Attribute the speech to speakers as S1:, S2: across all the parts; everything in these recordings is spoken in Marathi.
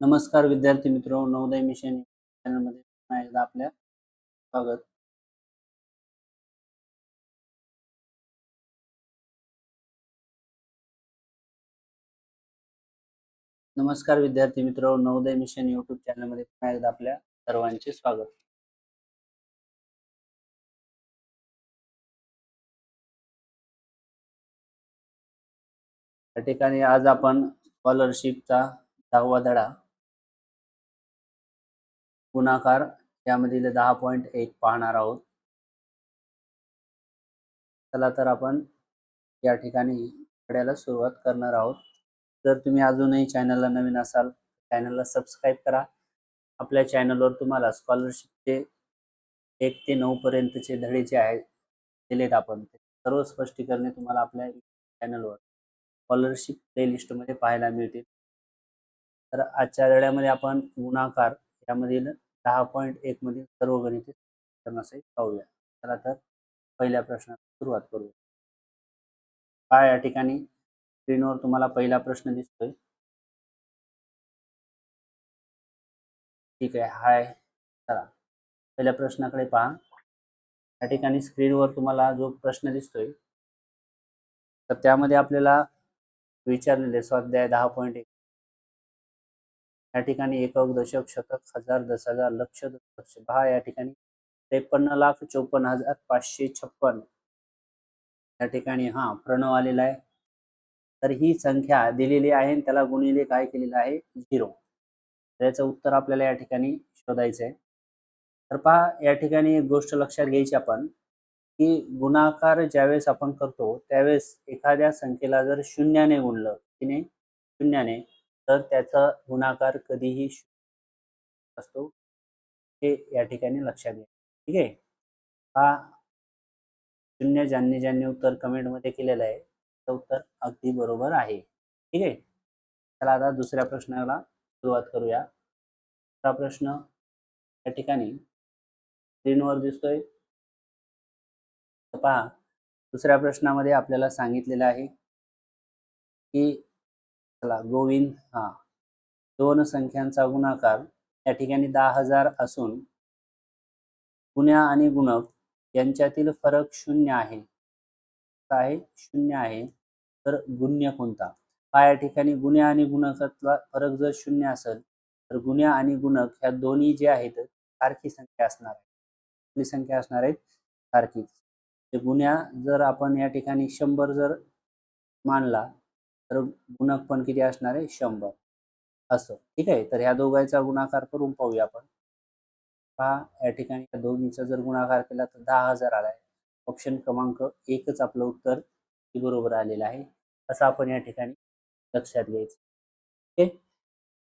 S1: नमस्कार विद्यार्थी मित्र नवोदय मिशन चॅनलमध्ये पुन्हा एकदा आपल्या स्वागत. नमस्कार विद्यार्थी मित्र नवोदय मिशन युट्यूब चॅनलमध्ये पुन्हा एकदा आपल्या सर्वांचे स्वागत. या ठिकाणी आज आपण स्कॉलरशिपचा दहावा धडा गुणाकार यामधील दहा पॉईंट एक पाहणार आहोत. चला तर आपण या ठिकाणी धड्याला सुरुवात करणार आहोत. जर तुम्ही अजूनही चॅनलला नवीन असाल चॅनलला सबस्क्राईब करा. आपल्या चॅनलवर तुम्हाला स्कॉलरशिपचे एक ते नऊ पर्यंतचे धडे जे आहेत दिलेत आपण ते सर्व स्पष्टीकरणे तुम्हाला आपल्या चॅनलवर स्कॉलरशिप प्लेलिस्टमध्ये पाहायला मिळतील. तर आजच्या धड्यामध्ये आपण गुणाकार यामधील दहा पॉईंट एक मधील सर्व गणिते करण्यासाठी पाहूया. चला तर पहिल्या प्रश्नात सुरुवात करूया. काय या ठिकाणी स्क्रीनवर तुम्हाला पहिला प्रश्न दिसतोय. ठीक आहे हाय. चला पहिल्या प्रश्नाकडे पहा. या ठिकाणी स्क्रीनवर तुम्हाला जो प्रश्न दिसतोय तर त्यामध्ये आपल्याला विचारलेले स्वाध्याय दहा पॉईंट एक या ठिकाणी एकक दशक शतक हजार दस हजार लक्ष दशलक्ष. दहा या ठिकाणी. त्रेपन्न लाख चोपन्न हजार पाचशे छप्पन. या ठिकाणी हा प्रणव आलेला आहे. तर ही संख्या दिलेली आहे त्याला गुणिले काय केलेलं आहे? झिरो. त्याचं उत्तर आपल्याला या ठिकाणी शोधायचं आहे तर पहा या ठिकाणी एक गोष्ट लक्षात घ्यायची आपण की गुणाकार ज्यावेळेस आपण करतो त्यावेळेस एखाद्या संख्येला जर शून्याने गुणलं तिने शून्याने. तर त्याचा गुणाकार कधीही असतो हे या ठिकाणी लक्षात घ्या ठीक आहे? हा शून्य ज्यांनी ज्यांनी उत्तर कमेंटमध्ये केलेलं आहे त्याचं उत्तर अगदी बरोबर आहे. ठीक आहे? चला आता दुसऱ्या प्रश्नाला सुरुवात करूया. दुसरा प्रश्न या ठिकाणी स्क्रीनवर दिसतोय. पहा दुसऱ्या प्रश्नामध्ये आपल्याला सांगितलेलं आहे की चला गोविंद हा. दोन संख्यांचा गुणाकार या ठिकाणी दहा हजार असून गुण्या आणि गुणक यांच्यातील फरक शून्य आहे. काय शून्य आहे तर गुण्य कोणता? हा या ठिकाणी गुण्या आणि गुणकातला फरक जर शून्य असेल तर गुण्या आणि गुणक ह्या दोन्ही जे आहेत सारखी संख्या असणार आहे. आपली संख्या असणार आहेत सारखीच. गुन्ह्या जर आपण या ठिकाणी शंभर जर मानला तर गुणक पण किती असणार आहे? शंभर. असं. ठीक आहे? तर ह्या दोघांचा गुणाकार करून पाहूया आपण. पहा या ठिकाणी या दोन्हीचा जर गुणाकार केला तर दहा हजार आलाय. ऑप्शन क्रमांक एकच आपलं उत्तर बरोबर आलेलं आहे. असं आपण या ठिकाणी लक्षात घ्यायचं. ओके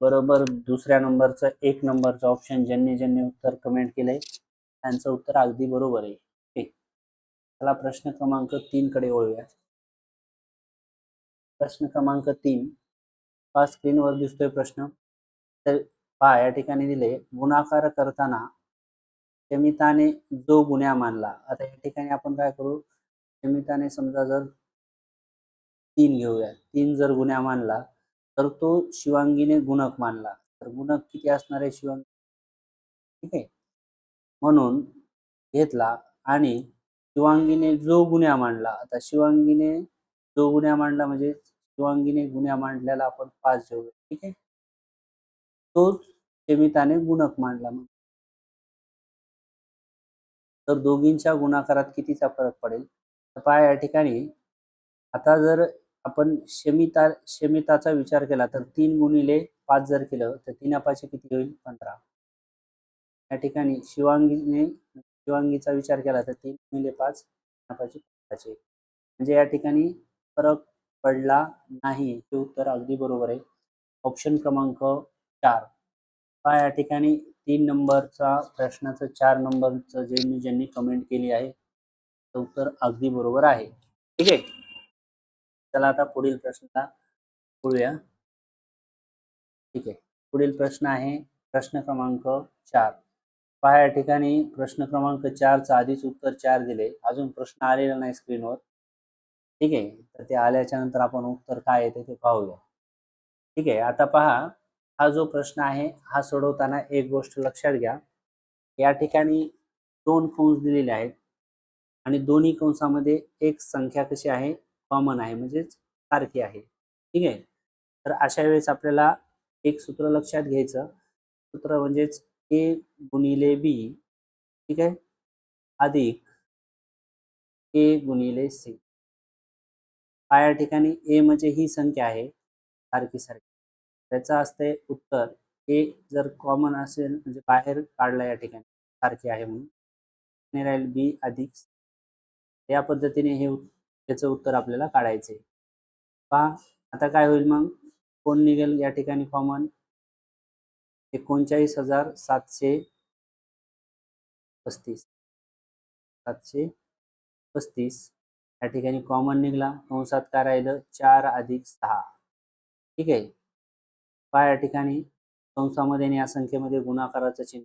S1: बरोबर दुसऱ्या नंबरचं एक नंबरचं ऑप्शन ज्यांनी ज्यांनी उत्तर कमेंट केलंय त्यांचं उत्तर अगदी बरोबर आहे. ओके चला प्रश्न क्रमांक तीन कडे वळूया. प्रश्न क्रमांक तीन. हा स्क्रीनवर दिसतोय प्रश्न. तर पहा या ठिकाणी दिले गुणाकार करताना शमिताने जो गुन्ह्या मानला. आता या ठिकाणी आपण काय करू? शमिताने समजा जर तीन घेऊया. तीन जर गुन्ह्या मानला तर तो शिवांगीने गुणक मानला. तर गुणक किती असणार आहे शिवांगी? ठीक आहे. म्हणून घेतला आणि शिवांगीने जो गुन्ह्या मांडला आता शिवांगीने जो गुन्ह्या मांडला म्हणजे शिवांगीने गुन्ह्या मांडल्याला आपण पाच घेऊया ठीक आहे? तोच शमिताने गुणक मांडला तर दोघींच्या गुणाकारात कितीचा फरक पडेल? तर पहा या ठिकाणी आता जर आपण शमिता शमिताचा विचार केला तर तीन गुणिले पाच जर केलं तर तीन पाचशे किती होईल? पंधरा. या ठिकाणी शिवांगीने शिवांगीचा विचार केला तर तीन गुणिले पाच पाचशे पंधराशे म्हणजे या ठिकाणी फरक पडला नाही हे उत्तर अगदी बरोबर आहे. ऑप्शन क्रमांक चार. हा या ठिकाणी तीन नंबरचा प्रश्नाचं चार नंबरचं ज्यांनी ज्यांनी कमेंट केली आहे ते उत्तर अगदी बरोबर आहे. ठीक आहे? चला आता पुढील प्रश्नाला बोलूया. ठीक आहे. पुढील प्रश्न आहे प्रश्न क्रमांक चार. पहा या ठिकाणी प्रश्न क्रमांक चारचं आधीच उत्तर चार दिले. अजून प्रश्न आलेला नाही स्क्रीनवर ठीक आहे? तर ते आल्याच्यानंतर आपण उत्तर काय येते ते पाहूया. ठीक आहे? आता पहा हा जो प्रश्न आहे हा सोडवताना एक गोष्ट लक्षात घ्या. या ठिकाणी दोन कंस दिलेले आहेत आणि दोन्ही कंसामध्ये एक संख्या कशी आहे? कॉमन आहे म्हणजेच सारखी आहे. ठीक आहे? तर अशा वेळेस आपल्याला एक सूत्र लक्षात घ्यायचं. सूत्र म्हणजेच ए गुणिले बी ठीक आहे? अधिक ए गुणिले सी हा या ठिकाणी ए म्हणजे ही संख्या आहे. सारखी सारखी. त्याचं असते उत्तर. ए जर कॉमन असेल म्हणजे बाहेर काढला या ठिकाणी. सारखी आहे म्हणून. राहील बी अधिक या पद्धतीने हे त्याचं उत्तर आपल्याला काढायचे पहा आता काय होईल मग? कोण निघेल या ठिकाणी कॉमन एकोणचाळीस हजार सातशे पस्तीस. सातशे पस्तीस. या ठिकाणी कॉमन निघाला. कंसात काय राहिलं? चार अधिक सहा. ठीक आहे? पहा या ठिकाणी. कंसामध्ये आणि या संख्येमध्ये गुणाकाराचं चिन्ह.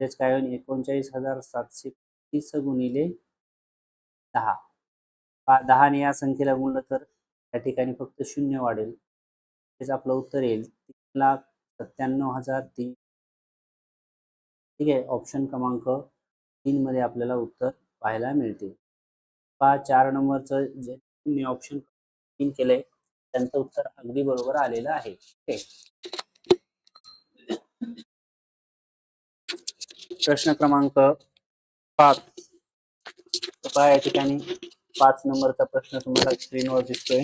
S1: तेच काय होईल? एकोणचाळीस हजार सातशे तीस गुणिले दहा. पहा दहाने या संख्येला गुणलं तर या ठिकाणी फक्त शून्य वाढेल. तेच आपलं उत्तर येईल. तीन लाख सत्त्याण्णव हजार तीन. ठीक आहे? ऑप्शन क्रमांक तीन मध्ये आपल्याला उत्तर पाहायला मिळते पहा चार नंबरचं जे ऑप्शन तीन केलंय त्यांचं उत्तर अगदी बरोबर आलेलं आहे. प्रश्न क्रमांक पाच. पहा या ठिकाणी पाच नंबरचा प्रश्न तुम्हाला स्क्रीनवर दिसतोय.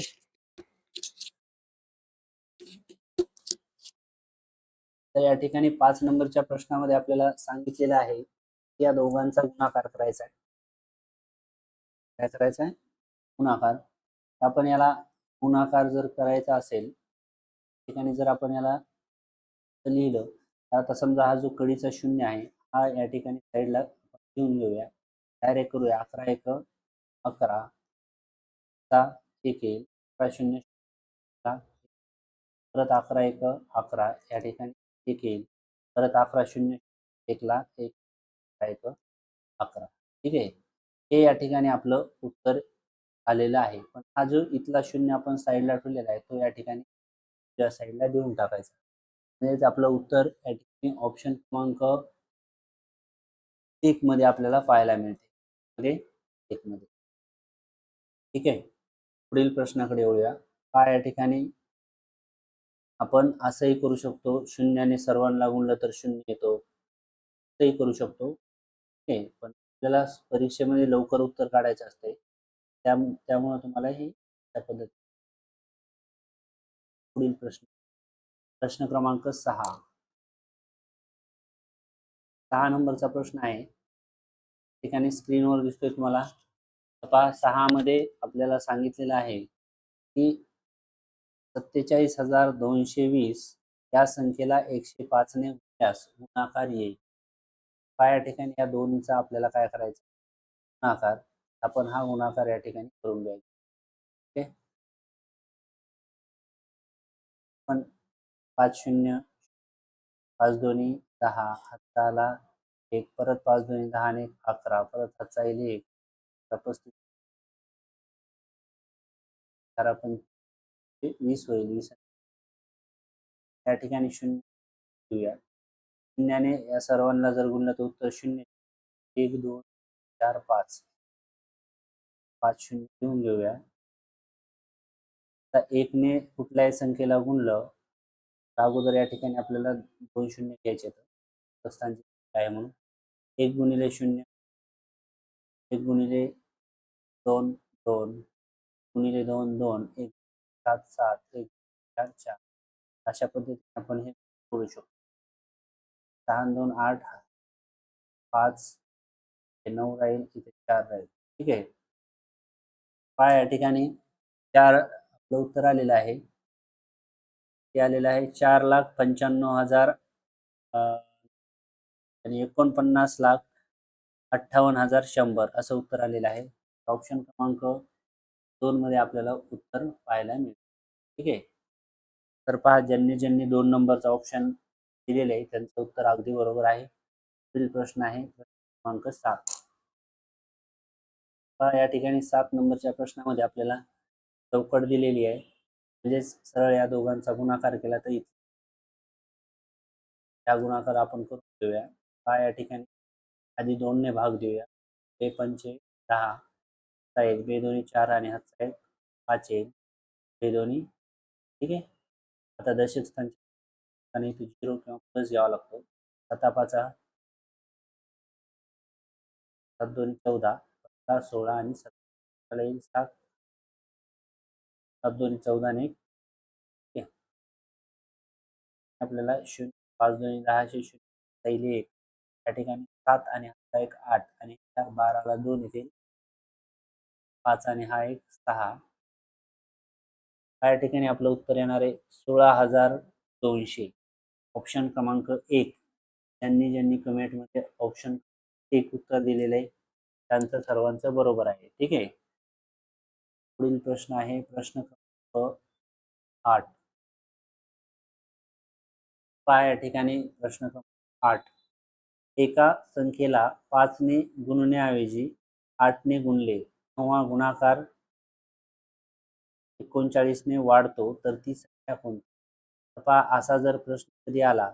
S1: तर या ठिकाणी पाच नंबरच्या प्रश्नामध्ये आपल्याला सांगितलेलं आहे की या दोघांचा गुणाकार करायचा आहे. काय करायचं आहे? गुणाकार आपण याला गुणाकार जर करायचा असेल ठिकाणी जर आपण याला लिहिलं तर आता समजा हा जो कडीचा शून्य आहे हा या ठिकाणी साईडला घेऊन घेऊया. डायरेक्ट करूया. अकरा एक अकरा. चा एक अकरा शून्य परत अकरा एक अकरा. या ठिकाणी एक येईल परत अकरा शून्य एकला एक अकरा एक अकरा. ठीक आहे? हे या ठिकाणी आपलं उत्तर आलेलं आहे. पण हा जो इथला शून्य आपण साईडला ठेवलेला आहे तो या ठिकाणी त्या साईडला देऊन टाकायचा. म्हणजेच आपलं उत्तर या ठिकाणी ऑप्शन क्रमांक एक मध्ये आपल्याला पाहायला मिळते. म्हणजे एक मध्ये. ठीक आहे? पुढील प्रश्नाकडे येऊया काय या ठिकाणी आपण असंही करू शकतो शून्याने सर्वांना गुणलं तर शून्य येतो. असंही करू शकतो. ठीक आहे पण आपल्याला परीक्षेमध्ये लवकर उत्तर काढायचं असते त्या त्यामुळे तुम्हाला ही त्या पद्धती पुढील प्रश्न. प्रश्न क्रमांक सहा. सहा नंबरचा प्रश्न आहे. ठिकाणी स्क्रीनवर दिसतोय तुम्हाला. पहा सहा मध्ये आपल्याला सांगितलेलं आहे की सत्तेचाळीस हजार दोनशे वीस या संख्येला एकशे पाचने गुणल्यास गुणाकार येईल पहा या ठिकाणी या दोन्हीचा आपल्याला काय करायचं? गुणाकार. आपण हा गुणाकार या ठिकाणी करून घ्यायचा. ओके? पण पाच शून्य पाच दोन्ही दहा. हातचा आला एक परत पाच दोन्ही दहा आणि अकरा. परत हातचा येईल एक. पस्तीस चार आपण वीस होईल. वीस या ठिकाणी शून्य. घेऊया शून्याने या सर्वांना जर गुणलं तर उत्तर शून्य. एक दोन चार पाच. पाच शून्य घेऊन घेऊया. आता एकने कुठल्याही संख्येला गुणलं तर अगोदर या ठिकाणी आपल्याला दोन शून्य घ्यायचे आहेत. काय म्हणून? एक गुणिले शून्य एक गुणिले दोन दोन गुणिले दोन दोन एक सात सात एक चार चार. अशा पद्धतीने आपण हे करू शकतो. सहा दोन आठ पाच नऊ राहील इथे चार राहील. ठीक आहे? पहा या ठिकाणी चार आपलं उत्तर आलेलं आहे. ते आलेलं आहे चार लाख पंच्याण्णव हजार आणि एकोणपन्नास लाख अठ्ठावन्न हजार शंभर असं उत्तर आलेलं आहे. ऑप्शन क्रमांक दोन मध्ये आपल्याला उत्तर पाहायला मिळेल. ठीक आहे? तर पहा ज्यांनी ज्यांनी दोन नंबरचा ऑप्शन दिलेले आहे. त्यांचं उत्तर अगदी बरोबर आहे. पुढील प्रश्न आहे. क्रमांक सात. या ठिकाणी सात नंबरच्या प्रश्नामध्ये आपल्याला चौकट दिलेली आहे. म्हणजेच सरळ या दोघांचा गुणाकार केला तर इथे त्या गुणाकार आपण करून देऊया का या ठिकाणी आधी दोनने भाग देऊया. ते पंचे दहा. एक बे दोन्ही चार आणि हातचा एक पाच एक बे दोन्ही. ठीक आहे? आता दशक स्थानचे आणि इथे झिरो किंवा प्लस घ्यावा लागतो. सतापाचा सात दोन चौदा सतरा सोळा आणि सतरा. येईल सात. सात दोन चौदा आणि एक. आपल्याला शून्य पाच दोन दहाशे शून्य. पहिले एक. या ठिकाणी सात आणि हा एक आठ आणि चार बाराला दोन येतील पाच आणि हा एक सहा. या ठिकाणी आपलं उत्तर येणार आहे सोळा हजार दोनशे. ऑप्शन क्रमांक एक. ज्यांनी ज्यांनी कमेंटमध्ये ऑप्शन एक उत्तर दिलेलं आहे त्यांचं सर्वांचं बरोबर आहे. ठीक आहे? पुढील प्रश्न आहे प्रश्न क्रमांक आठ. पहा या ठिकाणी प्रश्न क्रमांक आठ. एका संख्येला पाचने गुणण्याऐवजी आठने गुणले किंवा गुणाकार एकोणचाळीसने वाढतो तर ती संख्या कोणती? पहा असा जर प्रश्न कधी आला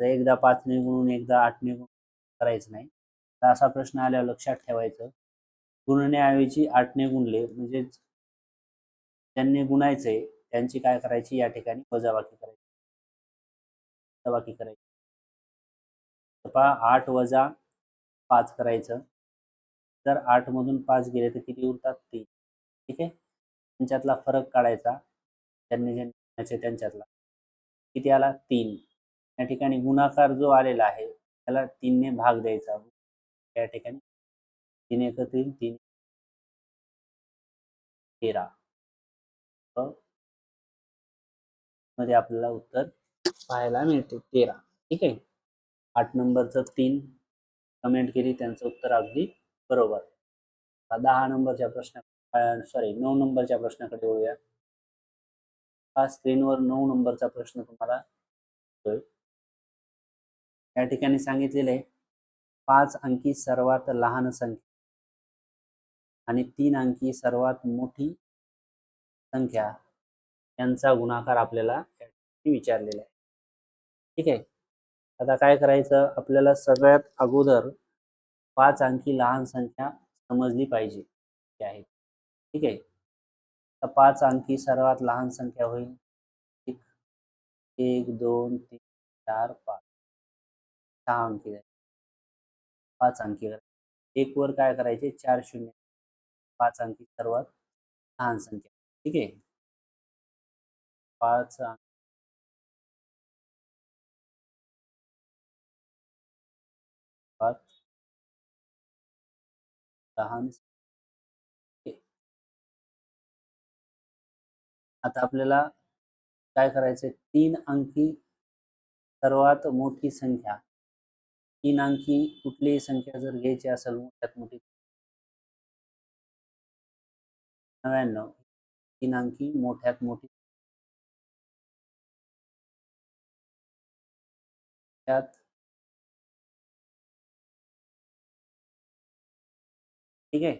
S1: तर एकदा पाचने गुणून एकदा आठने गुणून करायचं नाही. तर असा प्रश्न आल्यावर लक्षात ठेवायचं. गुणण्याऐवजी आठने गुणले म्हणजेच त्यांनी गुणायचंय त्यांची काय करायची? या ठिकाणी वजाबाकी करायची. वजाबाकी करायची. तर पहा आठ वजा पाच करायचं. जर आठ मधून पाच गेले तर किती उरतात? तीन. ठीक आहे? त्यांच्यातला फरक काढायचा. त्यांनी जे त्यांच्यातला. किती आला? तीन. या ठिकाणी गुणाकार जो आलेला आहे त्याला तीनने भाग द्यायचा. या ठिकाणी तीन एक तीन तीन तेरा. मध्ये आपल्याला उत्तर पाहायला मिळते तेरा. ठीक आहे? आठ नंबरचं तीन कमेंट केली त्यांचं उत्तर अगदी बरोबर. दहा नंबरच्या प्रश्न सॉरी नऊ नंबरच्या प्रश्नाकडे वळूया. हा स्क्रीनवर नऊ नंबरचा प्रश्न तुम्हाला या ठिकाणी सांगितलेले पाच अंकी सर्वात लहान संख्या आणि तीन अंकी सर्वात मोठी संख्या यांचा गुणाकार आपल्याला विचारलेला आहे. ठीक आहे? आता काय करायचं? आपल्याला सगळ्यात अगोदर पाच अंकी लहान संख्या समजली पाहिजे. आहे? ठीक आहे? तर पाच अंकी सर्वात लहान संख्या होईल. एक एक, दोन, तीन, चार, पाच. सहा अंकी पाच अंकी एक वर करायचे? चार शून्य. पाच अंकी सर्वात लहान संख्या. ठीक आहे? पाच पाच. लहान आता आपल्याला काय करायचं तीन अंकी सर्वात मोठी संख्या. तीन अंकी कुठलीही संख्या जर घ्यायची असेल मोठ्यात मोठी. नव्याण्णव. तीन अंकी मोठ्यात मोठी. त्यात ठीक आहे?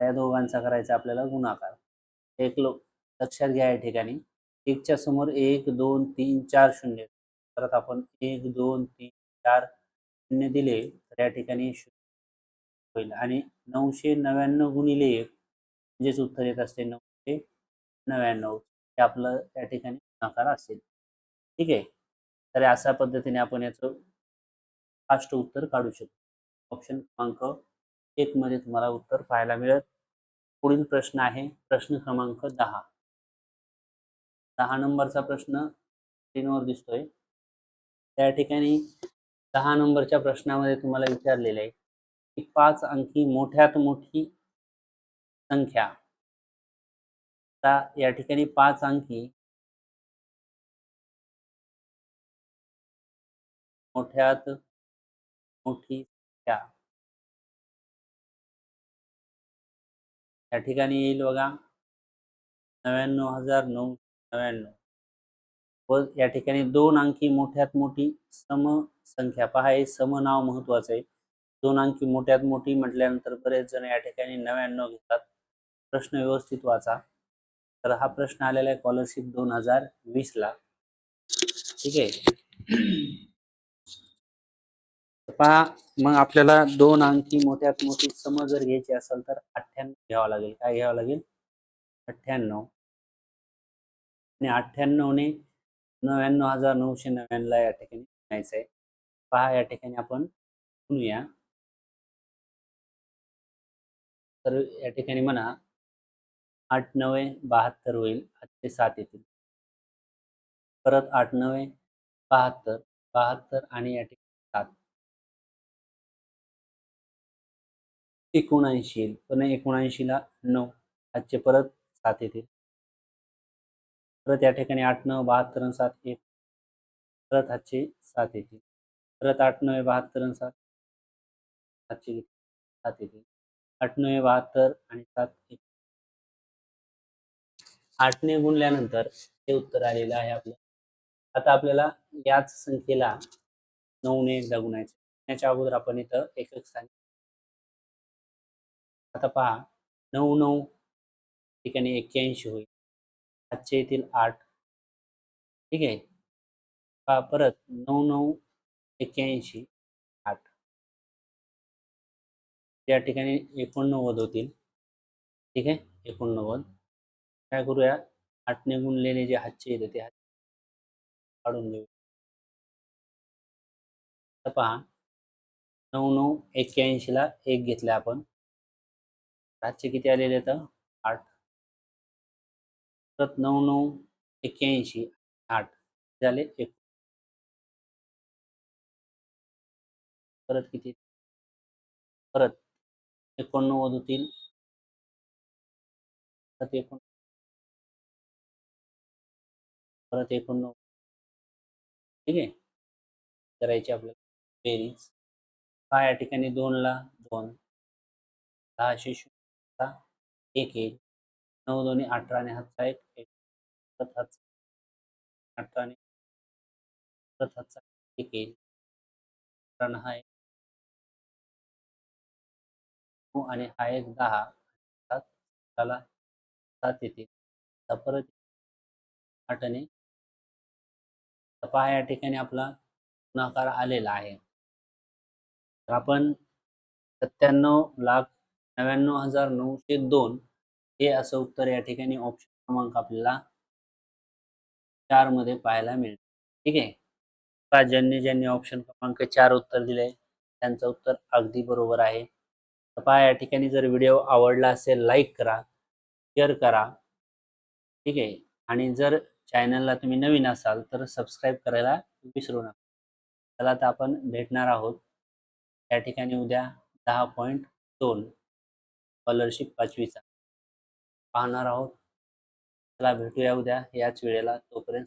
S1: त्या दोघांचा करायचा आपल्याला गुणाकार. एक लोक लक्षात घ्या या ठिकाणी. एकच्या समोर एक दोन तीन चार शून्य. परत आपण एक दोन तीन चार शून्य दिले तर या ठिकाणी होईल. आणि नऊशे नव्याण्णव गुणिले एक म्हणजेच उत्तर येत असते नऊशे नव्याण्णव. हे आपलं त्या ठिकाणी नकार असेल. ठीक आहे? तर अशा पद्धतीने आपण याचं फास्ट उत्तर काढू शकतो. ऑप्शन क्रमांक एकमध्ये तुम्हाला उत्तर पाहायला मिळत पुढील प्रश्न आहे प्रश्न क्रमांक दहा. दहा नंबरचा प्रश्न स्क्रीनवर दिसतोय. त्या ठिकाणी दहा नंबरच्या प्रश्नामध्ये तुम्हाला विचारलेलं आहे की पाच अंकी मोठ्यात मोठी संख्या. या ठिकाणी पाच अंकी मोठ्यात मोठी संख्या. या ठिकाणी येईल बघा. नव्याण्णव हजार नऊ नव्याण्णव. व या ठिकाणी दोन अंकी मोठ्यात मोठी सम संख्या पहा हे सम नाव महत्वाचं आहे. दोन अंकी मोठ्यात मोठी म्हटल्यानंतर बरेच जण या ठिकाणी नव्याण्णव घेतात. प्रश्न व्यवस्थित वाचा. तर हा प्रश्न आलेला आहे स्कॉलरशिप दोन हजार वीसला ठीक आहे? पहा मग आपल्याला दोन अंकी मोठ्यात मोठी सम जर घ्यायची असेल तर अठ्ठ्याण्णव घ्यावं लागेल. काय घ्यावं लागेल? अठ्ठ्याण्णव. आणि अठ्ठ्याण्णवने नव्याण्णव हजार नऊशे नव्याण्णवला या ठिकाणी म्हणायचं आहे पहा या ठिकाणी आपण म्हणूया. तर या ठिकाणी म्हणा आठ नवे बहात्तर होईल आठशे सात येतील. परत आठ नवे बहात्तर बहात्तर आणि या ठिकाणी सात. एकोणऐंशी येईल. पण एकोणऐंशीला नऊ आजचे परत सात येतील. परत या ठिकाणी आठ नऊ बहात्तर सात एक परत आजचे सात येतील. परत आठ नऊ बहात्तर सात सातशे सात येतील. आठ नऊ बहात्तर आणि सात एक. आठने गुणल्यानंतर हे उत्तर आलेलं आहे आपलं. आता आपल्याला याच संख्येला नऊने एकदा गुणायचं. त्याच्या अगोदर आपण इथं एकक स्थानी आता पहा नऊ नऊ ठिकाणी एक्क्याऐंशी होईल. सातशे येतील आठ. ठीक आहे. पा परत नऊ नऊ एक्क्याऐंशी आठ. त्या ठिकाणी एकोणनव्वद होतील. ठीक आहे? एकोणनव्वद. काय करूया? आठने गुणलेले जे हातचे येते ते हात काढून घेऊ तर पहा नऊ नऊ एक्क्याऐंशीला एक घेतले आपण. हातचे किती आलेले तर आठ. परत नऊ नऊ एक्क्याऐंशी आठ. झाले एक. परत किती? परत एकोणनव्वद होतील. परत एकोण परत एकोणनव्वद. ठीक आहे? करायची आपल्याला बेरीज. हा या ठिकाणी दोनला दोन. दहाशे शून्य एक येईल नऊ दोन्ही अठरा आणि हातचा एक परत हातचा अठरा आणि परत हातचा एक येईल अठरा हा एक. आणि हा एक दहा. सात साला सात येतील परत आठ आणि तर पहा या ठिकाणी आपला गुणाकार आलेला आहे. तर आपण सत्त्याण्णव लाख नव्याण्णव हजार नऊशे दोन हे असं उत्तर या ठिकाणी ऑप्शन क्रमांक आपल्याला चारमध्ये पाहायला मिळेल. ठीक आहे? पहा ज्यांनी ज्यांनी ऑप्शन क्रमांक चार उत्तर दिले त्यांचं उत्तर अगदी बरोबर आहे. तर पहा या ठिकाणी जर व्हिडिओ आवडला असेल लाईक करा शेअर करा. ठीक आहे? आणि जर चॅनलला तुम्ही नवीन असाल तर सबस्क्राईब करायला विसरू नका. चला तर आपण भेटणार आहोत. या ठिकाणी उद्या दहा पॉईंट दोन स्कॉलरशिप पाचवीचा. पाहणार आहोत. चला भेटूया उद्या याच वेळेला तोपर्यंत.